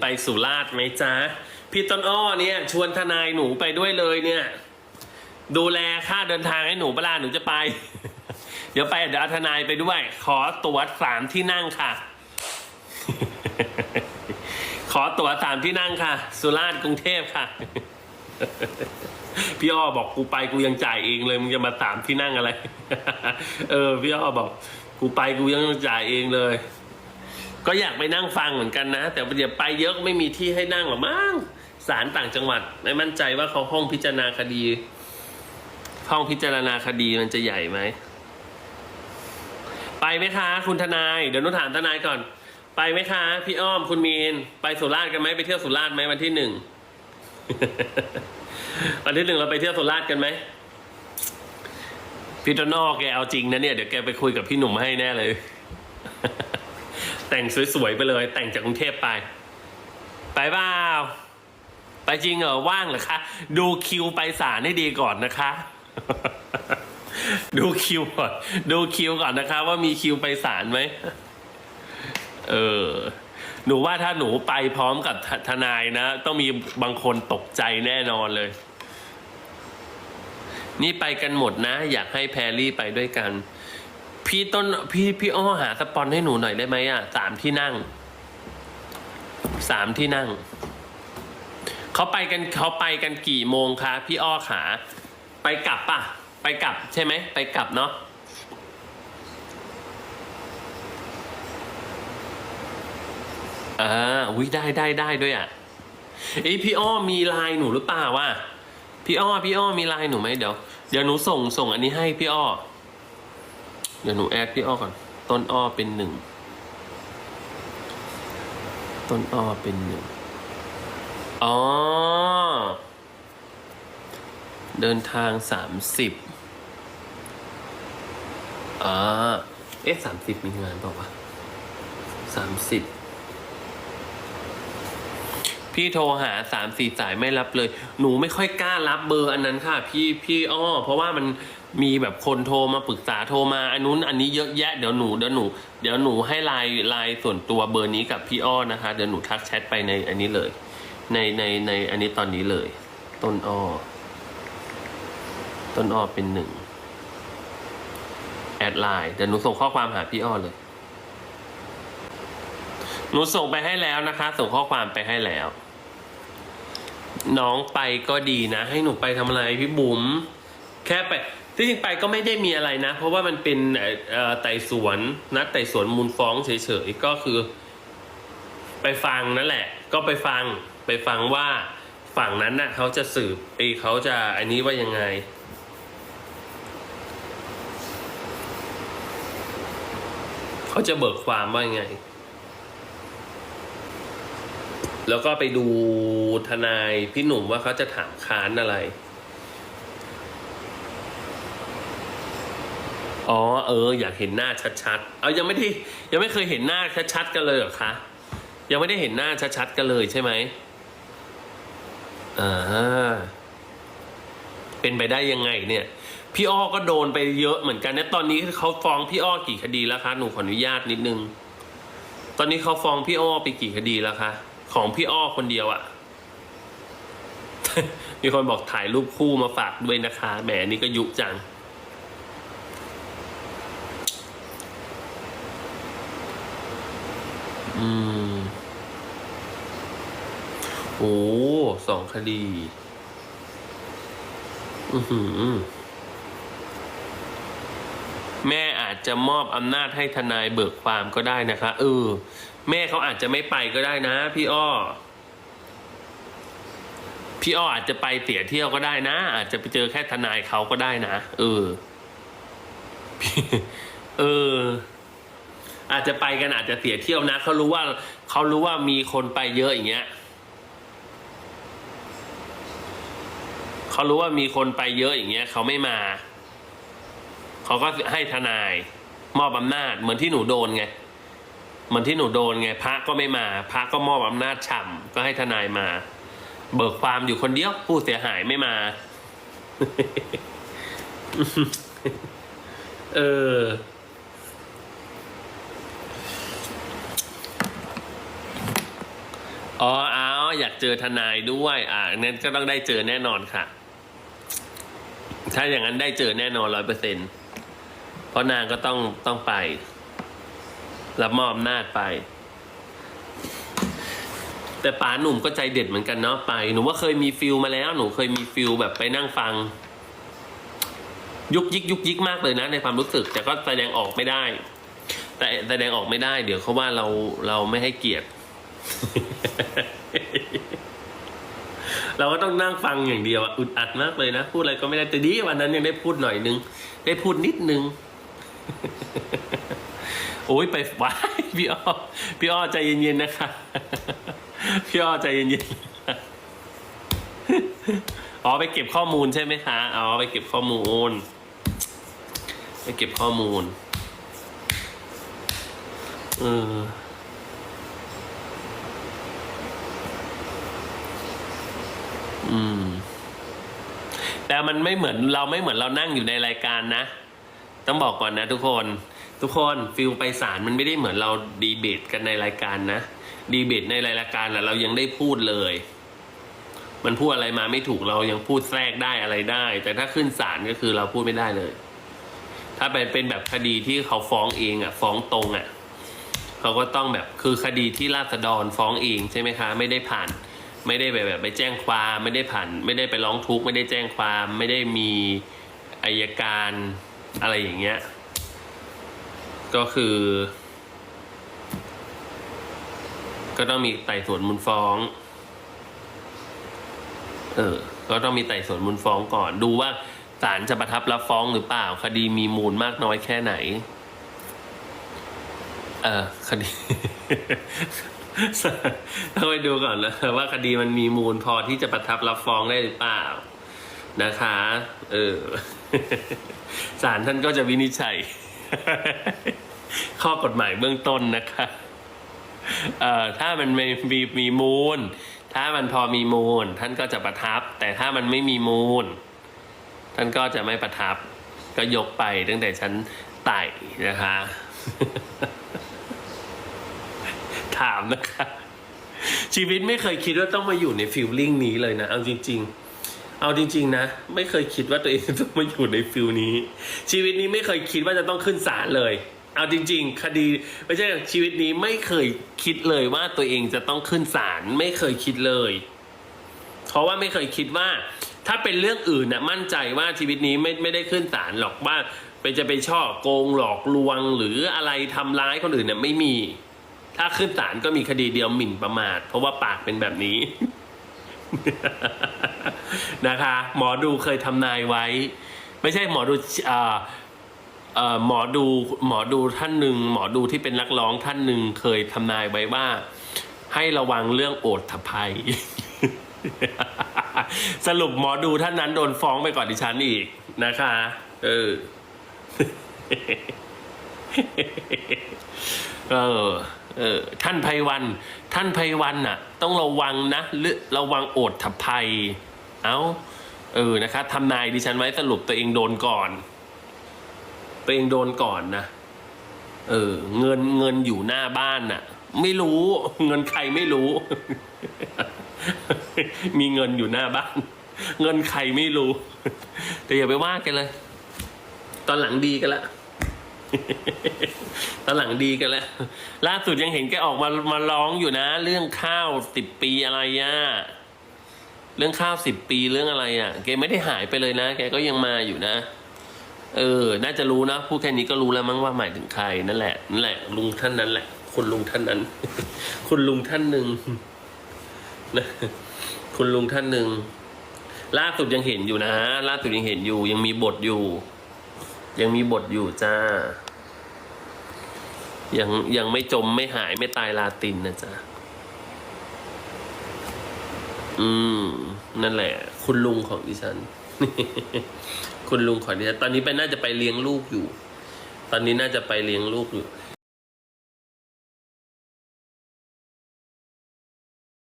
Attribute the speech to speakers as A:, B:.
A: ไปสุราษฎร์ไหมจ๊ะ พี่ต้นอ้อเนี่ย ชวนทนายหนูไปด้วยเลยเนี่ย ดูแลค่าเดินทางให้หนูเวลาหนูจะไป เดี๋ยวไปเดี๋ยวเอาทนายไปด้วย ขอตั๋วสามที่นั่งค่ะ ขอตั๋วสามที่นั่งค่ะ สุราษฎร์กรุงเทพค่ะ พี่อ้อบอกกูไปกูยังจ่ายเองเลยมึงจะมาสามที่นั่งอะไร เออ พี่อ้อบอก กูไปกูยังจ่ายเองเลย ก็อยากไปนั่งฟังเหมือนกันนะ แต่เดี๋ยวไปเยอะก็ไม่มีที่ให้นั่งหรอมั้งศาลต่างจังหวัด ไม่มั่นใจว่าเขาห้องพิจารณาคดี ห้องพิจารณาคดีมันจะใหญ่ไหม ไปไหมคะ คุณทนาย เดี๋ยวนุถามทนายก่อน ไปไหมคะ พี่อ้อมคุณมีน ไปสุราษฎร์กันไหมไปเที่ยวสุราษฎร์ไหมวันที่หนึ่ง วันที่หนึ่งเราไปเที่ยวสุราษฎร์กันไหม พี่ต้นนอกแกเอาจริงนะเนี่ยเดี๋ยวแกไปคุยกับพี่หนุ่มให้แน่เลย แต่งสวยๆไปเลย แต่งจากกรุงเทพไป ไปเปล่าไปจริงเหรอว่างเหรอคะ ดูคิวไปศาลให้ดีก่อนนะคะ ดูคิวก่อนดูคิวก่อนนะคะ ว่ามีคิวไปศาลไหมเออหนูว่าถ้าหนูไปพร้อมกับทนายนะ ต้องมีบางคนตกใจแน่นอนเลย นี่ไปกันหมดนะ อยากให้แพรรี่ไปด้วยกัน พี่ต้นพี่พี่อ้อหาสปอนให้หนูหน่อยได้ไหมอะสามที่นั่งสามที่นั่งเขาไปกันเขาไปกันกี่โมงคะพี่อ้อขา ไปกลับปะไปกลับใช่ไหมไปกลับเนาะอ่าอุ้ยได้ได้ได้ด้วยอะเอ้พี่อ้อมีไลน์หนูหรือเปล่าวะพี่อ้อพี่อ้อมีไลน์หนูไหมเดี๋ยว เดี๋ยวหนูส่งส่งอันนี้ให้พี่อ้อ เดี๋ยวหนูแอดพี่อ้อก่อน ต้นอ้อเป็นหนึ่ง ต้นอ้อเป็นหนึ่ง อ๋อ เดินทางสามสิบอ่า เอ๊ะสามสิบมีงานเปล่าวะสามสิบ พี่โทรหาสามสี่สายไม่รับเลย หนูไม่ค่อยกล้ารับเบอร์อันนั้นค่ะ พี่พี่อ้อ เพราะว่ามันมีแบบคนโทรมาปรึกษาโทรมาอันนู้นอันนี้เยอะแยะเดี๋ยวหนูเดี๋ยวหนูเดี๋ยวหนูให้ไลน์ไลน์ส่วนตัวเบอร์นี้กับพี่อ้อนะคะ เดี๋ยวหนูทักแชทไปในอันนี้เลย ในในในอันนี้ตอนนี้เลย ต้นอ้อต้นอ้อเป็นหนึ่งแอดไลน์เดี๋ยวหนูส่งข้อความหาพี่อ้อเลย หนูส่งไปให้แล้วนะคะ ส่งข้อความไปให้แล้ว น้องไปก็ดีนะ ให้หนูไปทำอะไรพี่บุ๋มแค่ไปที่จริงไปก็ไม่ได้มีอะไรนะ เพราะว่ามันเป็นไต่สวนนัดไต่สวนมูลฟ้องเฉยๆก็คือ ไปฟังนั่นแหละ ก็ไปฟังไปฟังว่าฝั่งนั้นน่ะเขาจะสืบไอ้เขาจะอันนี้ว่ายังไงเขาจะเบิกความว่ายังไง แล้วก็ไปดูทนายพี่หนุ่มว่าเขาจะถามค้านอะไร อ๋อเออ อยากเห็นหน้าชัดๆ เอายังไม่ได้ยังไม่เคยเห็นหน้าชัดๆกันเลยเหรอคะ ยังไม่ได้เห็นหน้าชัดๆกันเลยใช่ไหมอ่าเป็นไปได้ยังไงเนี่ย พี่อ้อก็โดนไปเยอะเหมือนกันนะตอนนี้เขาฟ้องพี่อ้อกี่คดีแล้วคะหนูขออนุญาตนิดนึง ตอนนี้เขาฟ้องพี่อ้อไปกี่คดีแล้วคะ ของพี่อ้อคนเดียวอะ่ะ มีคนบอกถ่ายรูปคู่มาฝากด้วยนะคะ แหมนี่ก็ยุจัง อืม โอ้สองคดี อือหือแม่อาจจะมอบอำนาจให้ทนายเบิกความก็ได้นะคะ เออ แม่เขาอาจจะไม่ไปก็ได้นะ พี่อ้อ พี่อ้ออาจจะไปเสียเที่ยวก็ได้นะ อาจจะไปเจอแค่ทนายเขาก็ได้นะ เออ เออ อาจจะไปกันอาจจะเสียเที่ยวนะเขารู้ว่าเขารู้ว่ามีคนไปเยอะอย่างเงี้ยเขารู้ว่ามีคนไปเยอะอย่างเงี้ยเขาไม่มา เขาก็ให้ทนาย มอบอำนาจเหมือนที่หนูโดนไง มันที่หนูโดนไงพระก็ไม่มา พระก็มอบอำนาจฉ่ำก็ให้ทนายมา เบิกความอยู่คนเดียวผู้เสียหายไม่มา เออ อ๋ออาอยากเจอทนายด้วย อ่านั้นก็ต้องได้เจอแน่นอนค่ะ ถ้าอย่างนั้นได้เจอแน่นอนร้อยเปอร์เซ็นเพราะนางก็ต้องต้องไป รับมอบอำนาจไป แต่ป๋าหนุ่มก็ใจเด็ดเหมือนกันเนาะไป หนูว่าเคยมีฟิลมาแล้ว หนูเคยมีฟิลแบบไปนั่งฟัง ยุกยิกยุกยิกมากเลยนะ ในความรู้สึก แต่ก็แสดงออกไม่ได้ แต่แสดงออกไม่ได้ เดี๋ยวเขาว่าเราเราไม่ให้เกียรติ เราก็ต้องนั่งฟังอย่างเดียวอะอึดอัดมากเลยนะ พูดอะไรก็ไม่ได้แต่ดีวันนั้นยังได้พูดหน่อยนึง ได้พูดนิดนึง โอ้ยไปว้ายพี่อ้อพี่อ้อใจเย็นๆนะคะ พี่อ้อใจเย็นๆอ๋อไปเก็บข้อมูลใช่ไหมคะอ๋อไปเก็บข้อมูล ไปเก็บข้อมูลเอออืม แต่มันไม่เหมือนเราไม่เหมือนเรานั่งอยู่ในรายการนะ ต้องบอกก่อนนะทุกคน ทุกคนฟิลไปศาลมันไม่ได้เหมือนเราดีเบตกันในรายการนะดีเบตในรายการแหละเรายังได้พูดเลย มันพูดอะไรมาไม่ถูกเรายังพูดแทรกได้อะไรได้ แต่ถ้าขึ้นศาลก็คือเราพูดไม่ได้เลย ถ้าเป็นเป็นแบบคดีที่เขาฟ้องเองอะ ฟ้องตรงอะเขาก็ต้องแบบคือคดีที่ราษฎรฟ้องเองใช่ไหมคะ ไม่ได้ผ่าน ไม่ได้แบบแบบไปแจ้งความไม่ได้ผ่าน ไม่ได้ไปร้องทุกข์ไม่ได้แจ้งความ ไม่ได้มีอายการอะไรอย่างเงี้ย ก็คือ ก็ต้องมีไต่สวนมูลฟ้อง เออ ก็ต้องมีไต่สวนมูลฟ้องก่อน ดูว่าศาลจะประทับรับฟ้องหรือเปล่า คดีมีมูลมากน้อยแค่ไหน เออคดีต้องไปดูก่อนนะว่าคดีมันมีมูลพอที่จะประทับรับฟ้องได้หรือเปล่า นะคะ เออศาลท่านก็จะวินิจฉัย ข้อกฎหมายเบื้องต้นนะคะเอ่อถ้ามันม่มีมีมูล ถ้ามันพอมีมูล ท่านก็จะประทับ แต่ถ้ามันไม่มีมูล ท่านก็จะไม่ประทับ ก็ยกไปตั้งแต่ชั้นไต่นะคะ ถามนะคะ ชีวิตไม่เคยคิดว่าต้องมาอยู่ในฟิลลิ่งนี้เลยนะ เอาจริง ๆ เอาจริง ๆ นะ ไม่เคยคิดว่าตัวเองจะมาอยู่ในฟิลนี้ ชีวิตนี้ไม่เคยคิดว่าจะต้องขึ้นศาลเลย เอาจริง ๆ คดีไม่ใช่ชีวิตนี้ไม่เคยคิดเลยว่าตัวเองจะต้องขึ้นศาลไม่เคยคิดเลย เพราะว่าไม่เคยคิดว่า ถ้าเป็นเรื่องอื่นน่ะมั่นใจว่าชีวิตนี้ไม่ไม่ได้ขึ้นศาลหรอกว่าไปจะไปช่อโกงหลอกลวงหรืออะไรทำร้ายคนอื่นเนี่ยไม่มี ถ้าขึ้นศาลก็มีคดีเดียวหมิ่นประมาท เพราะว่าปากเป็นแบบนี้ นะคะ หมอดูเคยทำนายไว้ ไม่ใช่หมอดูอ่อเอ่อหมอดูหมอดูท่านหนึ่งหมอดูที่เป็นนักร้องท่านหนึ่งเคยทำนายไว้ว่า ให้ระวังเรื่องโอทภัย สรุปหมอดูท่านนั้นโดนฟ้องไปก่อนดิฉันอีกนะคะ เออ เออ เออ ท่านไพวัน ท่านไพวันน่ะ ต้องระวังนะหรือระวังโอดทัภัย เอาเออนะคะทำนายดิฉันไว้สรุปตัวเองโดนก่อน ตัวเองโดนก่อนนะ เออ เงินเงินอยู่หน้าบ้านน่ะ ไม่รู้เงินใครไม่รู้ มีเงินอยู่หน้าบ้าน เงินใครไม่รู้ แต่อย่าไปว่ากันเลย ตอนหลังดีกันละตอนหลังดีกันแล้ว ล่าสุดยังเห็นแกออกมามาร้องอยู่นะ เรื่องข้าวสิบปีอะไรอะ เรื่องข้าวสิบปีเรื่องอะไรอะแกไม่ได้หายไปเลยนะ แกก็ยังมาอยู่นะ เออ น่าจะรู้นะพูดแค่นี้ก็รู้แล้วมั้งว่าหมายถึงใครนั่นแหละนั่นแหละ ลุงท่านนั้นแหละ คุณลุงท่านนั้น คุณลุงท่านหนึ่งนะคุณลุงท่านหนึ่งล่าสุดยังเห็นอยู่นะล่าสุดยังเห็นอยู่ ยังมีบทอยู่ ยังมีบทอยู่จ้า ยังยังไม่จมไม่หายไม่ตายลาตินนะจ๊ะอืม นั่นแหละ คุณลุงของดิฉัน คุณลุงของดิฉัน ตอนนี้ไปน่าจะไปเลี้ยงลูกอยู่ ตอนนี้น่าจะไปเลี้ยงลูกอยู่